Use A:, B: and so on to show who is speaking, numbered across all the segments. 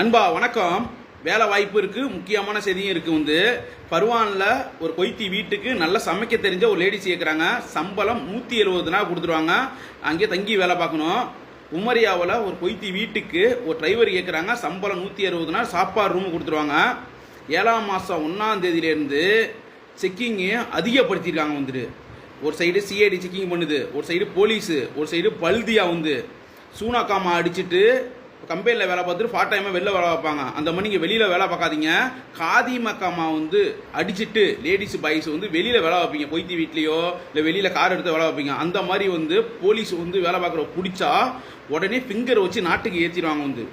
A: அன்பா வணக்கம். வேலை வாய்ப்பு இருக்குது முக்கியமான செய்தியும் இருக்குது வந்து பருவானில் ஒரு கொய்த்தி வீட்டுக்கு நல்லா சமைக்க தெரிஞ்ச ஒரு லேடிஸ் கேட்குறாங்க சம்பளம் நூற்றி எழுபது நாள் கொடுத்துருவாங்க. அங்கேயே தங்கி வேலை பார்க்கணும். உமரியாவில் ஒரு கொய்த்தி வீட்டுக்கு ஒரு டிரைவர் கேட்குறாங்க சம்பளம் நூற்றி அறுபது நாள் சாப்பாடு ரூம் கொடுத்துருவாங்க. ஏழாம் மாதம் ஒன்றாம் தேதியிலேருந்து செக்கிங்கு அதிகப்படுத்தியிருக்காங்க வந்துட்டு ஒரு சைடு சிஐடி செக்கிங் பண்ணுது. ஒரு சைடு போலீஸு ஒரு சைடு பல்தியாக வந்து சூனாக்காமா அடிச்சிட்டு கம்பெனியில் வேலை பார்த்துட்டு பார்ட் டைமாக வெளில வேலை பார்ப்பாங்க. அந்த மாதிரி நீங்கள் வெளியில் வேலை பார்க்காதீங்க. காதி மக்காமா வந்து அடிச்சிட்டு லேடிஸ் பாய்ஸ் வந்து வெளியில் வேலை வைப்பீங்க கொய்த்தி வீட்லேயோ இல்லை வெளியில் கார் எடுத்து வேலை வைப்பீங்க அந்த மாதிரி வந்து போலீஸ் வந்து வேலை பார்க்குற பிடிச்சா உடனே ஃபிங்கர் வச்சு நாட்டுக்கு ஏற்றிடுவாங்க வந்து.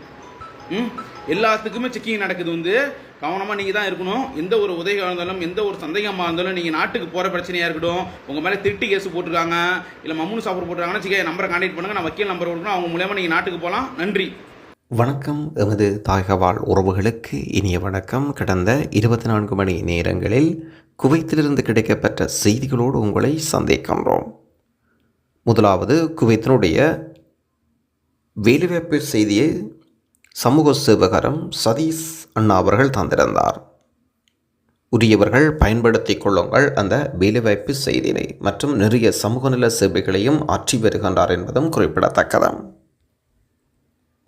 A: ம்? எல்லாத்துக்குமே செக்கிங் நடக்குது வந்து. கவனமாக நீங்கள் தான் இருக்கணும். எந்த ஒரு உதவியாக இருந்தாலும் எந்த ஒரு சந்தேகமாக இருந்தாலும் நீங்கள் நாட்டுக்கு போகிற பிரச்சனையாக இருக்கட்டும். உங்கள் மேலே திருட்டு கேஸ் போட்டிருக்காங்க. இல்லை மம்முனு சாப்பிட போட்டுருக்காங்கன்னா சிக்கா நம்பரை கான்டாக்ட் பண்ணுங்கள் நான் வக்கீல் நம்பர் கொடுக்கணும். அவங்க மூலயமா நீங்கள் நாட்டுக்கு போகலாம். நன்றி.
B: வணக்கம். எமது தாயகவாழ் உறவுகளுக்கு இனிய வணக்கம். கடந்த இருபத்தி நான்கு மணி நேரங்களில் குவைத்திலிருந்து கிடைக்கப்பெற்ற செய்திகளோடு உங்களை சந்திக்கின்றோம் முதலாவது குவைத்தினுடைய வேலைவாய்ப்பு செய்தியை சமூக சேவகரம் சதீஷ் அண்ணா அவர்கள் தந்திருந்தார். உரியவர்கள் பயன்படுத்திக் கொள்ளுங்கள் அந்த வேலைவாய்ப்பு செய்தியினை மற்றும் நிறைய சமூக நல சேவைகளையும் ஆற்றி வருகின்றார் என்பதும் குறிப்பிடத்தக்கது.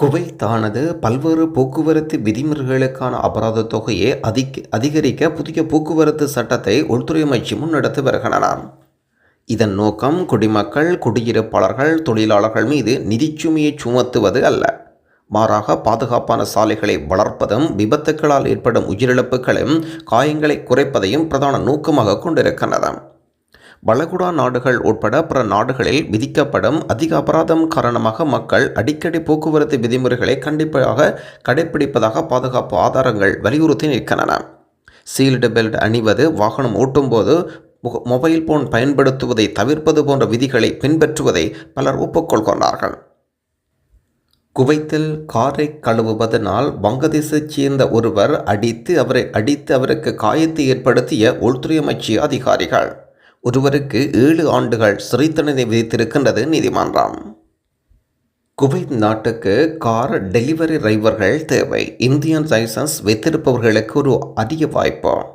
B: குவைத்தானது பல்வேறு போக்குவரத்து விதிமுறைகளுக்கான அபராத தொகையை அதிக அதிகரிக்க புதிய போக்குவரத்து சட்டத்தை உள்துறை அமைச்சு முன்னெடுத்து வருகின்றனர். இதன் நோக்கம் குடிமக்கள் குடியிருப்பாளர்கள் தொழிலாளர்கள் மீது நிதிச்சுமையை சுமத்துவது அல்ல. மாறாக பாதுகாப்பான சாலைகளை வளர்ப்பதும் விபத்துக்களால் ஏற்படும் உயிரிழப்புகளையும் காயங்களை குறைப்பதையும் பிரதான நோக்கமாக கொண்டிருக்கின்றன. வளகுடா நாடுகள் உட்பட பிற நாடுகளில் விதிக்கப்படும் அதிக அபராதம் காரணமாக மக்கள் அடிக்கடி போக்குவரத்து விதிமுறைகளை கண்டிப்பாக கடைபிடிப்பதாக பாதுகாப்பு ஆதாரங்கள் வலியுறுத்தி நிற்கின்றன. சீல்டு பெல்ட் அணிவது வாகனம் ஓட்டும்போது மொபைல் போன் பயன்படுத்துவதை தவிர்ப்பது போன்ற விதிகளை பின்பற்றுவதை பலர் ஒப்புக்கொள்கிறார்கள் குவைத்தில் காரை கழுவுவதனால் வங்கதேசத்தைச் சேர்ந்த ஒருவர் அடித்து அவரை அடித்து அவருக்கு காயத்தை ஏற்படுத்திய உள்துறை அமைச்சு அதிகாரிகள். ஒருவருக்கு ஏழு ஆண்டுகள் சிறை தண்டனை விதித்திருக்கின்றது நீதிமன்றம். குவைத் நாட்டுக்கு கார் டெலிவரி டிரைவர்கள் தேவை. இந்தியன் லைசன்ஸ் வைத்திருப்பவர்களுக்கு ஒரு அதிக வாய்ப்பு.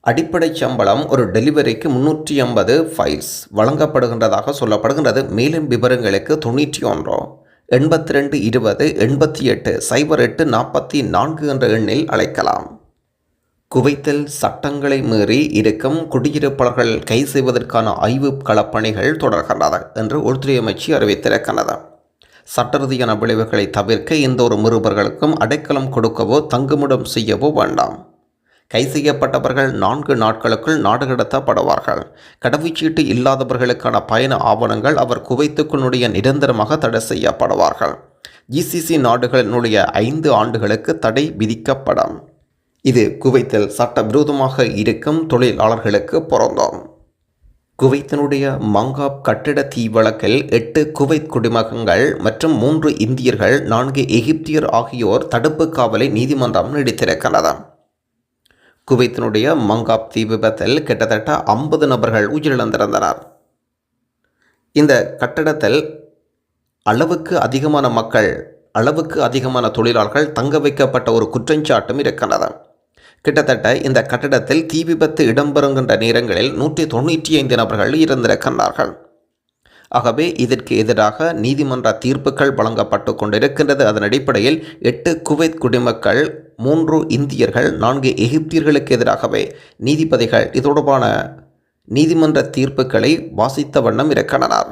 B: அடிப்படை சம்பளம் ஒரு டெலிவரிக்கு முன்னூற்றி ஐம்பது ஃபைல்ஸ் வழங்கப்படுகின்றதாக சொல்லப்படுகின்றது. மேலும் விவரங்களுக்கு தொண்ணூற்றி ஒன்று எண்பத்தி ரெண்டு இருபது எண்பத்தி எட்டு சைபர் எட்டு நாற்பத்தி நான்கு என்ற எண்ணில் அழைக்கலாம். குவைத்தில் சட்டங்களை மீறி இருக்கும் குடியிருப்பாளர்கள் கை செய்வதற்கான ஆய்வு களப்பணிகள் தொடர்கின்றன என்று உள்துறை அமைச்சு அறிவித்திருக்கிறது. சட்டரீதியான விளைவுகளை தவிர்க்க எந்த ஒரு மிருபர்களுக்கும் அடைக்கலம் கொடுக்கவோ தங்குமிடம் செய்யவோ வேண்டாம். கை செய்யப்பட்டவர்கள் நான்கு நாட்களுக்குள் நாடு கடத்தப்படுவார்கள் கடவுச்சீட்டு இல்லாதவர்களுக்கான பயண ஆவணங்கள் அவர் குவைத்துக்குனுடைய நிரந்தரமாக தடை செய்யப்படுவார்கள். ஜிசிசி நாடுகளினுடைய ஐந்து ஆண்டுகளுக்கு தடை விதிக்கப்படும். இது குவைத்தில் சட்டவிரோதமாக இருக்கும் தொழிலாளர்களுக்கு பொருந்தும். குவைத்தினுடைய மங்காப் கட்டிட தீ வழக்கில் எட்டு குவைத் குடிமகங்கள் மற்றும் மூன்று இந்தியர்கள் நான்கு எகிப்தியர் ஆகியோர் தடுப்பு காவலை நீதிமன்றம் நீடித்திருக்கிறது. குவைத்தினுடைய மங்காப் தீ விபத்தில் கிட்டத்தட்ட ஐம்பது நபர்கள் உயிரிழந்திருந்தனர். இந்த கட்டடத்தில் அளவுக்கு அதிகமான மக்கள் அளவுக்கு அதிகமான தொழிலாளர்கள் தங்க வைக்கப்பட்ட ஒரு குற்றஞ்சாட்டும் இருக்கின்றது. கிட்டத்தட்ட இந்த கட்டடத்தில் தீ விபத்து இடம்பெறுகின்ற நேரங்களில் நூற்றி தொண்ணூற்றி ஐந்து நபர்கள் இருந்திருக்கின்றார்கள். ஆகவே இதற்கு எதிராக நீதிமன்ற தீர்ப்புகள் வழங்கப்பட்டு கொண்டிருக்கின்றது. அதன் அடிப்படையில் எட்டு குவைத் குடிமக்கள் மூன்று இந்தியர்கள் நான்கு எகிப்தியர்களுக்கு எதிராகவே நீதிபதிகள் இது தொடர்பான நீதிமன்ற தீர்ப்புகளை வாசித்த வண்ணம் இருக்கின்றனர்.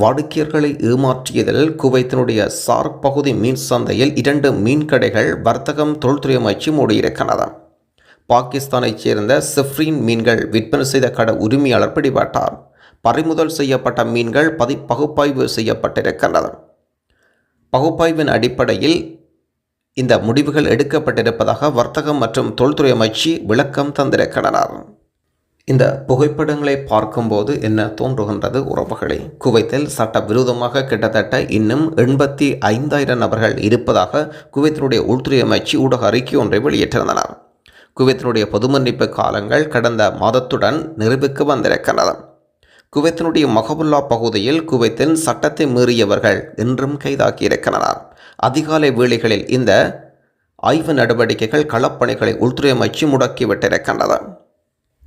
B: வாடிக்கையர்களை ஏமாற்றியதில் குவைத்தினுடைய சார்க் பகுதி மீன் சந்தையில் இரண்டு மீன் கடைகள் வர்த்தகம் தொழில்துறை அமைச்சு மூடியிருக்கிறது. பாகிஸ்தானைச் சேர்ந்த சிஃப்ரீன் மீன்கள் விற்பனை செய்த கடை உரிமையாளர் பிடிபட்டார். பறிமுதல் செய்யப்பட்ட மீன்கள் பதி பகுப்பாய்வு செய்யப்பட்டிருக்கின்றது பகுப்பாய்வின் அடிப்படையில் இந்த முடிவுகள் எடுக்கப்பட்டிருப்பதாக வர்த்தகம் மற்றும் தொழில்துறை அமைச்சு விளக்கம் தந்திருக்கின்றனர். இந்த புகைப்படங்களை பார்க்கும்போது என்ன தோன்றுகின்றது? உறவுகளே. குவைத்தில் சட்டவிரோதமாக கிட்டத்தட்ட இன்னும் எண்பத்தி ஐந்தாயிரம் நபர்கள் இருப்பதாக குவைத்தினுடைய உள்துறை அமைச்சு ஊடக அறிக்கை ஒன்றை வெளியிட்டிருந்தனர் குவைத்தினுடைய பொதுமன்னிப்பு காலங்கள் கடந்த மாதத்துடன் நிறைவுக்கு வந்திருக்கின்றன. குவைத்தினுடைய மஹபுல்லா பகுதியில் குவைத்தின் சட்டத்தை மீறியவர்கள் இன்றும் கைதாகியிருக்கின்றனர் அதிகாலை வேளைகளில் இந்த ஆய்வு நடவடிக்கைகள் களப்பணிகளை உள்துறை அமைச்சு முடக்கிவிட்டிருக்கின்றது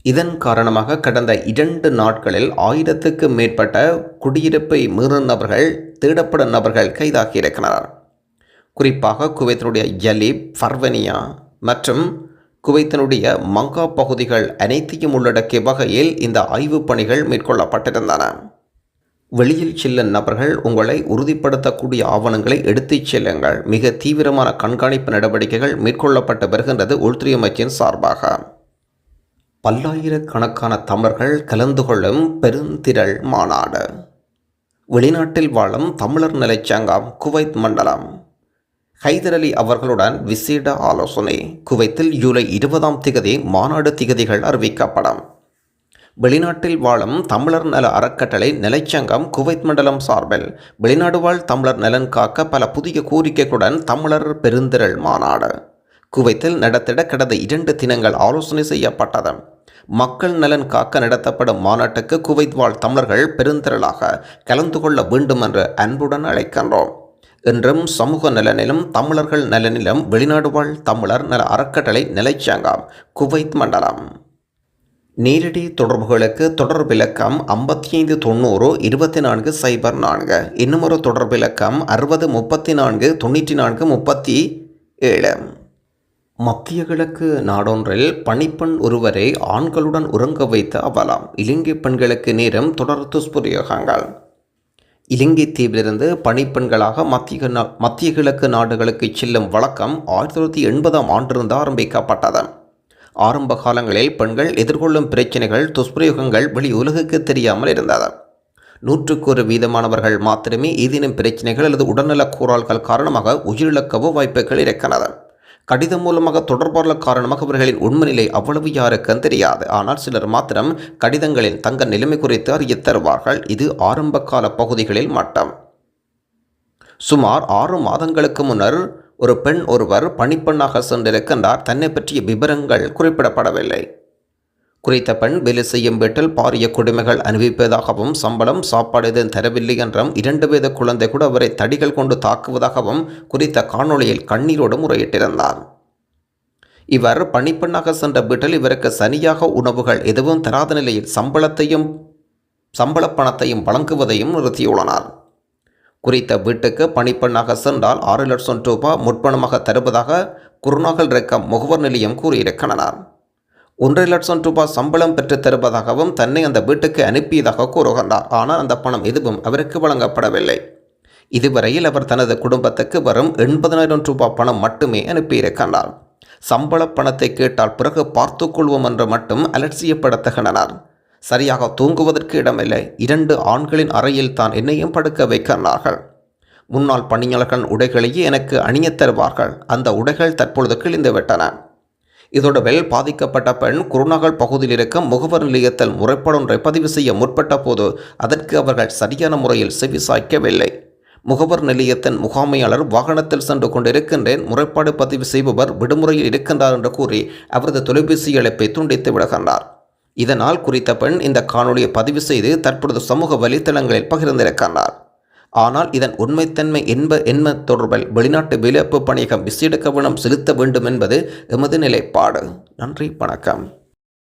B: இதன் காரணமாக கடந்த இரண்டு நாட்களில் ஆயிரத்துக்கு மேற்பட்ட குடியிருப்பை மீறும் நபர்கள் தேடப்படும் நபர்கள் கைதாகியிருக்கிறார் குறிப்பாக குவைத்தினுடைய ஜலீப் ஃபர்வனியா மற்றும் குவைத்தினுடைய மங்கா பகுதிகள் அனைத்தையும் உள்ளடக்கிய வகையில் இந்த ஆய்வுப் பணிகள் மேற்கொள்ளப்பட்டிருந்தன. வெளியில் செல்லும் நபர்கள் உங்களை உறுதிப்படுத்தக்கூடிய ஆவணங்களை எடுத்துச் செல்லுங்கள். மிக தீவிரமான கண்காணிப்பு நடவடிக்கைகள் மேற்கொள்ளப்பட்டு வருகின்றது உள்துறை அமைச்சின் சார்பாக. பல்லாயிரக்கணக்கான தமிழர்கள் கலந்து கொள்ளும் பெருந்திரள் மாநாடு. வெளிநாட்டில் வாழும் தமிழர் நிலைச்சங்கம் குவைத் மண்டலம். ஹைதர் அலி அவர்களுடன் விசேட ஆலோசனை. குவைத்தில் ஜூலை இருபதாம் திகதி மாநாடு திகதிகள் அறிவிக்கப்படும். வெளிநாட்டில் வாழும் தமிழர் நல அறக்கட்டளை நிலைச்சங்கம் குவைத் மண்டலம் சார்பில் வெளிநாடு வாழ் தமிழர் நலன் காக்க பல புதிய கோரிக்கைகளுடன் தமிழர் பெருந்திரள் மாநாடு. குவைத்தில் நடத்திட கடந்த இரண்டு தினங்கள் ஆலோசனை செய்யப்பட்டது. மக்கள் நலன் காக்க நடத்தப்படும் மாநாட்டுக்கு குவைத் வாழ் தமிழர்கள் பெருந்திரளாக கலந்து கொள்ள வேண்டும் என்று அன்புடன் அழைக்கின்றோம். என்றும் சமூக நலனிலும் தமிழர்கள் நலனிலும் வெளிநாடு வாழ் தமிழர் நல அறக்கட்டளை நிலைச்சங்கம் குவைத் மண்டலம். நேரடி தொடர்புகளுக்கு தொடர்பிலக்கம் ஐம்பத்தி ஐந்து தொண்ணூறு இருபத்தி நான்கு சைபர் நான்கு. இன்னுமொரு தொடர்பிலக்கம் அறுபது முப்பத்தி நான்கு தொண்ணூற்றி நான்கு முப்பத்தி ஏழு. மத்திய கிழக்கு நாடொன்றில் பணிப்பெண் ஒருவரை ஆண்களுடன் உறங்க வைத்த அவலம். இலங்கை பெண்களுக்கு நேரம் தொடர் துஷ்பிரயோகங்கள். இலங்கை தீவிலிருந்து பணிப்பெண்களாக மத்திய நா- மத்திய கிழக்கு நாடுகளுக்கு செல்லும் வழக்கம் ஆயிரத்தி தொள்ளாயிரத்தி எண்பதாம் ஆண்டிலிருந்து ஆரம்பிக்கப்பட்டது. ஆரம்ப காலங்களில் பெண்கள் எதிர்கொள்ளும் பிரச்சனைகள் துஷ்பிரயோகங்கள் வெளி உலகுக்கு தெரியாமல் இருந்தது. நூற்றுக்கு ஒரு வீதமானவர்கள் மாத்திரமே ஏதேனும் பிரச்சனைகள் அல்லது உடல்நலக் கூறால்கள் காரணமாக உயிரிழக்கவோ வாய்ப்புகள் இருக்கிறது கடிதம் மூலமாக தொடர்பாடல காரணமாக அவர்களின் உண்மை நிலை அவ்வளவு யாருக்கும் தெரியாது. ஆனால் சிலர் மாத்திரம் கடிதங்களில் தங்கள் நிலைமை குறித்து அறியத் தருவார்கள். இது ஆரம்ப கால பகுதிகளில் மட்டம். சுமார் ஆறு மாதங்களுக்கு முன்னர் ஒரு பெண் ஒருவர் பணிப்பெண்ணாக சென்றிருக்கின்றார். தன்னை பற்றிய விவரங்கள் குறிப்பிடப்படவில்லை. குறித்த பெண் வேலை செய்யும் வீட்டில் பாரிய கொடுமைகள் அனுபவிப்பதாகவும் சம்பளம் சாப்பாடு எதுவும் தரவில்லை என்றும் இரண்டு வயது குழந்தை கூட அவரை தடிகள் கொண்டு தாக்குவதாகவும் குறித்த காணொளியில் கண்ணீரோடு முறையிட்டிருந்தார். இவர் பணிப்பெண்ணாக சென்ற வீட்டில் இவருக்கு சனியாக உணவுகள் எதுவும் தராத நிலையில் சம்பளத்தையும் சம்பள பணத்தையும் வழங்குவதையும் நிறுத்தியுள்ளனர். குறித்த வீட்டுக்கு பணிப்பெண்ணாக சென்றால் ஆறு லட்சம் ரூபாய் முற்பணமாக தருவதாக குருநாகல் ரெக்கம் முகவர் நிலையம் கூறியிருக்கின்றனர். ஒன்றரை லட்சம் ரூபாய் சம்பளம் பெற்று தருவதாகவும் தன்னை அந்த வீட்டுக்கு அனுப்பியதாக கூறுகின்றார். ஆனால் அந்த பணம் எதுவும் அவருக்கு வழங்கப்படவில்லை. இதுவரையில் அவர் தனது குடும்பத்துக்கு வரும் எண்பதனாயிரம் ரூபாய் பணம் மட்டுமே அனுப்பியிருக்கின்றார். சம்பள பணத்தை கேட்டால் பிறகு பார்த்துக்கொள்வோம் என்று மட்டும் அலட்சியப்படுத்துகின்றனர். சரியாக தூங்குவதற்கு இடமில்லை. இரண்டு ஆண்களின் அறையில் தான் என்னையும் படுக்க வைக்கின்றார்கள். முன்னாள் பணியாளர்கள் உடைகளையே எனக்கு அணியத் தருவார்கள். அந்த உடைகள் தற்பொழுது கிழிந்து விட்டன இதோடவில் பாதிக்கப்பட்ட பெண் குருநகல் பகுதியில் இருக்கும் முகவர் நிலையத்தில் முறைப்பாடொன்றை பதிவு செய்ய முற்பட்ட போது அதற்கு அவர்கள் சரியான முறையில் செவிசாய்க்கவில்லை முகவர் நிலையத்தின் முகாமையாளர் வாகனத்தில் சென்று கொண்டிருக்கின்றேன் முறைப்பாடு பதிவு செய்பவர் விடுமுறையில் இருக்கின்றார் என்று கூறி அவரது தொலைபேசி இழப்பை துண்டித்து விடுகின்றார் இதனால் குறித்த பெண் இந்த காணொலியை பதிவு செய்து தற்பொழுது சமூக வலைத்தளங்களில் பகிர்ந்திருக்கின்றார் ஆனால் இதன் உண்மைத்தன்மை என்ப என்ம தொடர்பில் வெளிநாட்டு வெளியப்பு பணியகம் விசேட கவனம் செலுத்த வேண்டும் என்பது எமது நிலைப்பாடு. நன்றி வணக்கம்.